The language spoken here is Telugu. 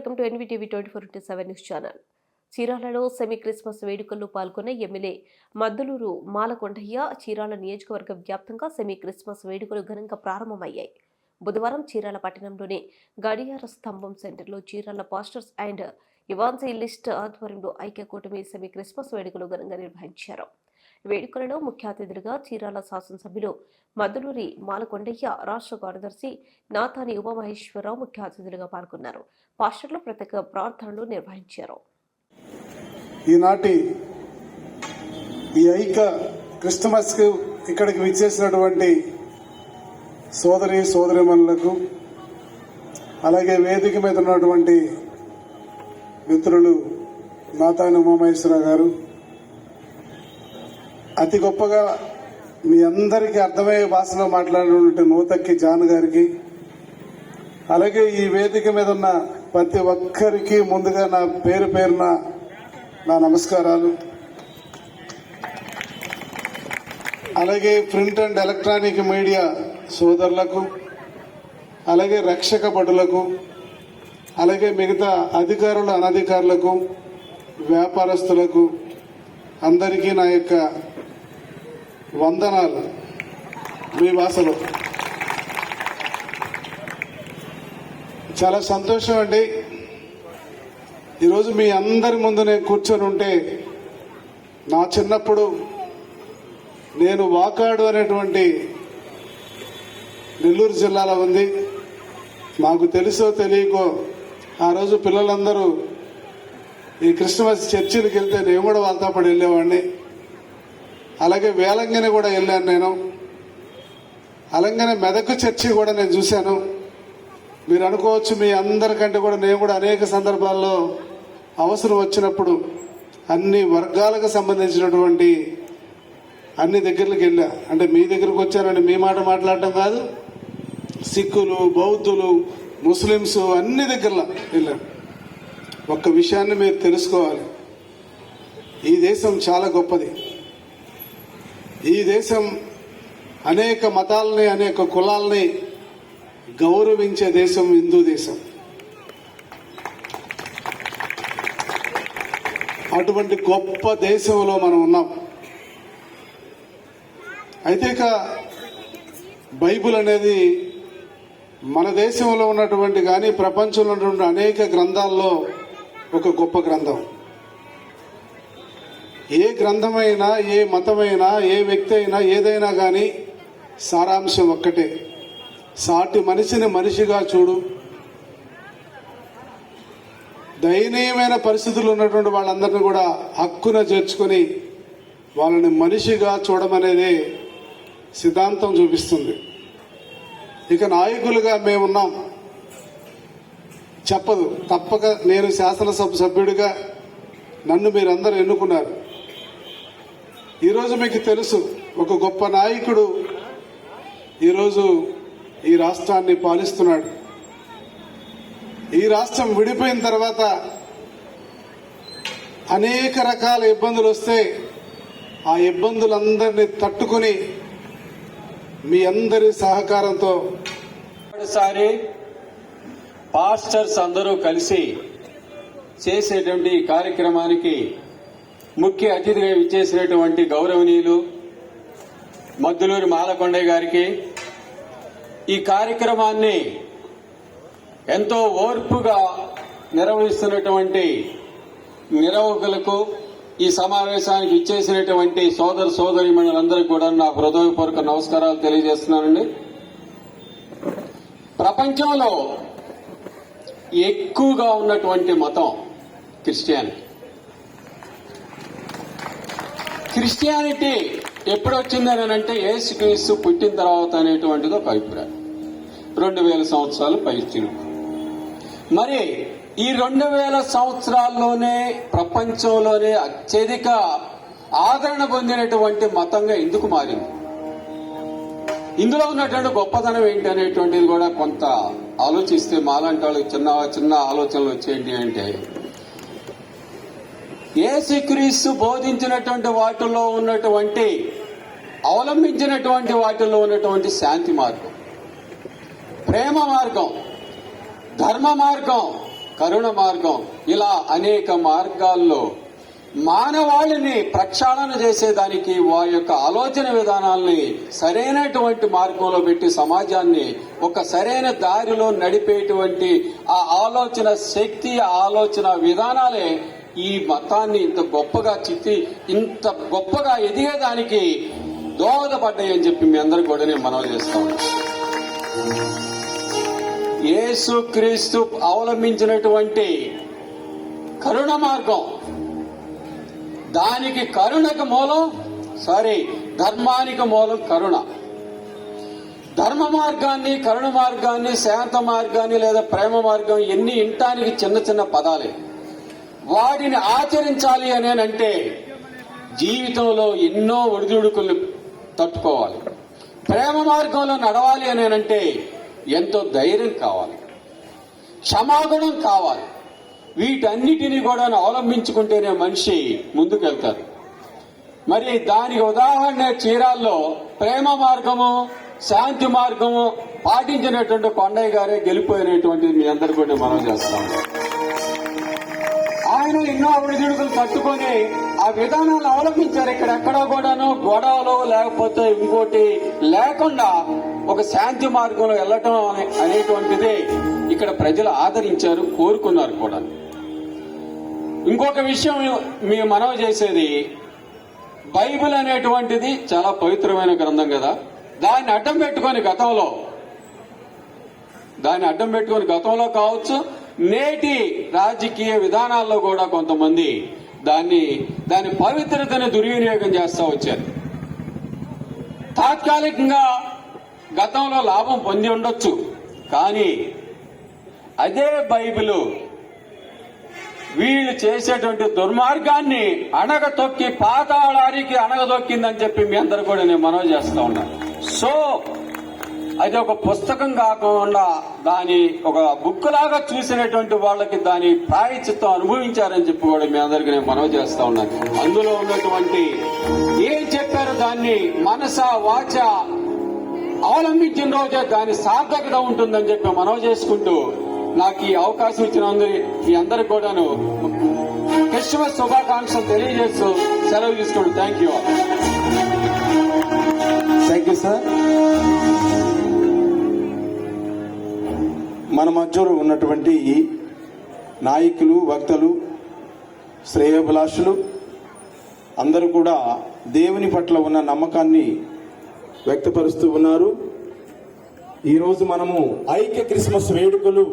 Welcome to NVTV twenty four into seven news channel. చీరాలలో semi Christmas వేడుకల్లో పాల్గొన్న ఎమ్మెల్యే మద్దులూరు మాలకొండయ్య చీరాల నియోజకవర్గ వ్యాప్తంగా సెమీ క్రిస్మస్ వేడుకలు ఘనంగా ప్రారంభమయ్యాయి. బుధవారం చీరాల పట్టణంలోని గడియార స్తంభం సెంటర్లో Chirala pastors and evangelist ఆధ్వర్యంలో ఐక్య కూటమి సెమీ క్రిస్మస్ వేడుకలు ఘనంగా నిర్వహించారు. వేడుకలలో ముఖ్య అతిథులుగా చీరాల శాసనసభ్యులు మధులూరి మాలకొండయ్య రాష్ట్ర కార్యదర్శి నాథాని ఉమామహేశ్వరరావు ముఖ్య అతిథులుగా పాల్గొన్నారు. పాస్టర్లు ప్రత్యేక ప్రార్థనలు నిర్వహించారు. ఈనాటి ఈ ఐక క్రిస్టమస్కు ఇక్కడికి విచ్చేసినటువంటి సోదరి సోదరిమణులకు అలాగే వేదిక మీద ఉన్నటువంటి మిత్రులు నాతాని ఉమామహేశ్వర గారు అతి గొప్పగా మీ అందరికీ అర్థమయ్యే భాషలో మాట్లాడినటువంటి నూతక్కి జాన్ గారికి అలాగే ఈ వేదిక మీద ఉన్న ప్రతి ఒక్కరికి ముందుగా నా పేరు పేరున నా నమస్కారాలు. అలాగే ప్రింట్ అండ్ ఎలక్ట్రానిక్ మీడియా సోదరులకు అలాగే రక్షక భటులకు అలాగే మిగతా అధికారులు అనధికారులకు వ్యాపారస్తులకు అందరికీ నా యొక్క వందనాలు మీ భాషలో చాలా సంతోషం అండి. ఈరోజు మీ అందరి ముందు నేను కూర్చొని ఉంటే నా చిన్నప్పుడు నేను వాకాడు అనేటువంటి నెల్లూరు జిల్లాలో ఉంది. మాకు తెలుసో తెలియకో ఆ రోజు పిల్లలందరూ ఈ క్రిస్మస్ చర్చిలకు వెళ్తే నేను కూడా వాళ్ళతో పాటు వెళ్ళేవాడిని. అలాగే వేలంగిని కూడా వెళ్ళాను నేను. అలాగనే మెదక్ చర్చి కూడా నేను చూశాను. మీరు అనుకోవచ్చు మీ అందరికంటే కూడా నేను కూడా అనేక సందర్భాల్లో అవసరం వచ్చినప్పుడు అన్ని వర్గాలకు సంబంధించినటువంటి అన్ని దగ్గరికి వెళ్ళా. అంటే మీ దగ్గరకు వచ్చానండి మీ మాట మాట్లాడటం కాదు సిక్కులు బౌద్ధులు ముస్లిమ్స్ అన్ని దగ్గరలో వెళ్ళాను ఒక్క విషయాన్ని మీరు తెలుసుకోవాలి. ఈ దేశం చాలా గొప్పది. ఈ దేశం అనేక మతాలని అనేక కులాలని గౌరవించే దేశం హిందూ దేశం. అటువంటి గొప్ప దేశంలో మనం ఉన్నాం. అయితే ఇక బైబిల్ అనేది మన దేశంలో ఉన్నటువంటి కానీ ప్రపంచంలో ఉన్నటువంటి అనేక గ్రంథాల్లో ఒక గొప్ప గ్రంథం. ఏ గ్రంథమైనా ఏ మతమైనా ఏ వ్యక్తి అయినా ఏదైనా కానీ సారాంశం ఒక్కటే. సాటి మనిషిని మనిషిగా చూడు. దయనీయమైన పరిస్థితులు ఉన్నటువంటి వాళ్ళందరినీ కూడా హక్కున చేర్చుకొని వాళ్ళని మనిషిగా చూడమనేదే సిద్ధాంతం చూపిస్తుంది. ఇక నాయకులుగా మేమున్నాం. చెప్పదు. తప్పక నేను శాసనసభ సభ్యుడిగా నన్ను మీరందరూ ఎన్నుకున్నారు. ఈరోజు మీకు తెలుసు ఒక గొప్ప నాయకుడు ఈరోజు ఈ రాష్ట్రాన్ని పాలిస్తున్నాడు. ఈ రాష్ట్రం విడిపోయిన తర్వాత అనేక రకాల ఇబ్బందులు వస్తే ఆ ఇబ్బందులందరినీ తట్టుకొని మీ అందరి సహకారంతో ఒకసారి పాస్టర్స్ అందరూ కలిసి చేసేటువంటి కార్యక్రమానికి ముఖ్య అతిథిగా ఇచ్చేసినటువంటి గౌరవనీయులు మద్దులూరి మాలకొండయ్య గారికి ఈ కార్యక్రమాన్ని ఎంతో ఓర్పుగా నిర్వహిస్తున్నటువంటి నిర్వాహకులకు ఈ సమావేశానికి ఇచ్చేసినటువంటి సోదర సోదరి మనులందరికీ కూడా నా హృదయపూర్వక నమస్కారాలు తెలియజేస్తున్నానండి. ప్రపంచంలో ఎక్కువగా ఉన్నటువంటి మతం క్రిస్టియానిటీ క్రిస్టియానిటీ ఎప్పుడొచ్చిందని అంటే యేసుక్రీస్తు పుట్టిన తర్వాత అనేటువంటిది ఒక అభిప్రాయం. రెండు వేల సంవత్సరాలు పైచిలు మరి ఈ రెండు వేల సంవత్సరాల్లోనే ప్రపంచంలోనే అత్యధిక ఆదరణ పొందినటువంటి మతంగా ఎందుకు మారింది? ఇందులో ఉన్నటువంటి గొప్పతనం ఏంటి అనేటువంటిది కూడా కొంత ఆలోచిస్తే మాలాంటి వాళ్ళకి చిన్న చిన్న ఆలోచనలు వచ్చేయండి అంటే యేసుక్రీస్తు బోధించినటువంటి వాటిలో ఉన్నటువంటి అవలంబించినటువంటి వాటిలో ఉన్నటువంటి శాంతి మార్గం. ప్రేమ మార్గం ధర్మ మార్గం కరుణ మార్గం ఇలా అనేక మార్గాల్లో మానవాళిని ప్రక్షాళన చేసేదానికి వారి యొక్క ఆలోచన విధానాల్ని సరైనటువంటి మార్గంలో పెట్టి సమాజాన్ని ఒక సరైన దారిలో నడిపేటువంటి ఆ ఆలోచన శక్తి ఆలోచన విధానాలే ఈ మతాన్ని ఇంత గొప్పగా చిత్తి ఇంత గొప్పగా ఎదిగేదానికి దోహదపడ్డాయి అని చెప్పి మీ అందరికి కూడా నేను మనవి చేస్తాను యేసు క్రీస్తు అవలంబించినటువంటి కరుణ మార్గం. దానికి కరుణకు మూలం సారీ ధర్మానికి మూలం కరుణ. ధర్మ మార్గాన్ని కరుణ మార్గాన్ని శాంత మార్గాన్ని లేదా ప్రేమ మార్గం ఎన్ని ఇంటానికి చిన్న చిన్న పదాలే. వాటిని ఆచరించాలి అనేనంటే జీవితంలో ఎన్నో ఒడిదుడుకులు తట్టుకోవాలి. ప్రేమ మార్గంలో నడవాలి అనేనంటే ఎంతో ధైర్యం కావాలి. క్షమాగుణం కావాలి. వీటన్నిటిని కూడా అవలంబించుకుంటేనే మనిషి ముందుకెళ్తారు మరి దానికి ఉదాహరణ చీరాల్లో ప్రేమ మార్గము శాంతి మార్గము పాటించినటువంటి కొండయ్య గారే గెలిపోయినటువంటిది మీ అందరు కూడా మనం చేస్తాం. ఆయన ఎన్నో ఒడిదుడుకులు తట్టుకొని ఆ విధానాలను అవలంబించారు. ఇక్కడ ఎక్కడో కూడాను గొడవలు లేకపోతే ఇంకోటి లేకుండా ఒక శాంతి మార్గంలో వెళ్ళటం అనే అనేటువంటిది ఇక్కడ ప్రజలు ఆదరించారు కోరుకున్నారు కూడా. ఇంకొక విషయం మీ మనవి చేసేది బైబిల్ అనేటువంటిది చాలా పవిత్రమైన గ్రంథం కదా. దాన్ని అడ్డం పెట్టుకొని గతంలో దాన్ని అడ్డం పెట్టుకొని గతంలో కావచ్చు నేటి రాజకీయ విధానాల్లో కూడా కొంతమంది దాన్ని దాని పవిత్రతను దుర్వినియోగం చేస్తూ వచ్చారు. తాత్కాలికంగా గతంలో లాభం పొంది ఉండొచ్చు కానీ అదే బైబిలు వీళ్ళు చేసేటువంటి దుర్మార్గాన్ని అణగతొక్కి పాతాళానికి అణగదొక్కిందని చెప్పి మీ అందరు కూడా నేను మనవి చేస్తా ఉన్నాను సో అది ఒక పుస్తకం కాకుండా దాని ఒక బుక్ లాగా చూసినటువంటి వాళ్ళకి దాని ప్రాయచిత్తం అనుభవించారని చెప్పి కూడా మీ అందరికి నేను మనవి చేస్తా ఉన్నాను. అందులో ఉన్నటువంటి ఏం చెప్పారో దాన్ని? మనస వాచ అవలంబించిన రోజే దాని సార్థకత ఉంటుందని చెప్పి మనవి చేసుకుంటూ నాకు ఈ అవకాశం ఇచ్చినందుకు మీ అందరికి కూడాను క్రిస్మస్ శుభాకాంక్షలు తెలియజేస్తూ సెలవు తీసుకోండి thank you thank you sir మన మధ్యలో ఉన్నటువంటి నాయకులు వక్తలు శ్రేయోభిలాషులు అందరూ కూడా దేవుని పట్ల ఉన్న నమ్మకాన్ని వ్యక్తపరుస్తూ ఉన్నారు. ఈరోజు మనము ఐక్య క్రిస్మస్ వేడుకలు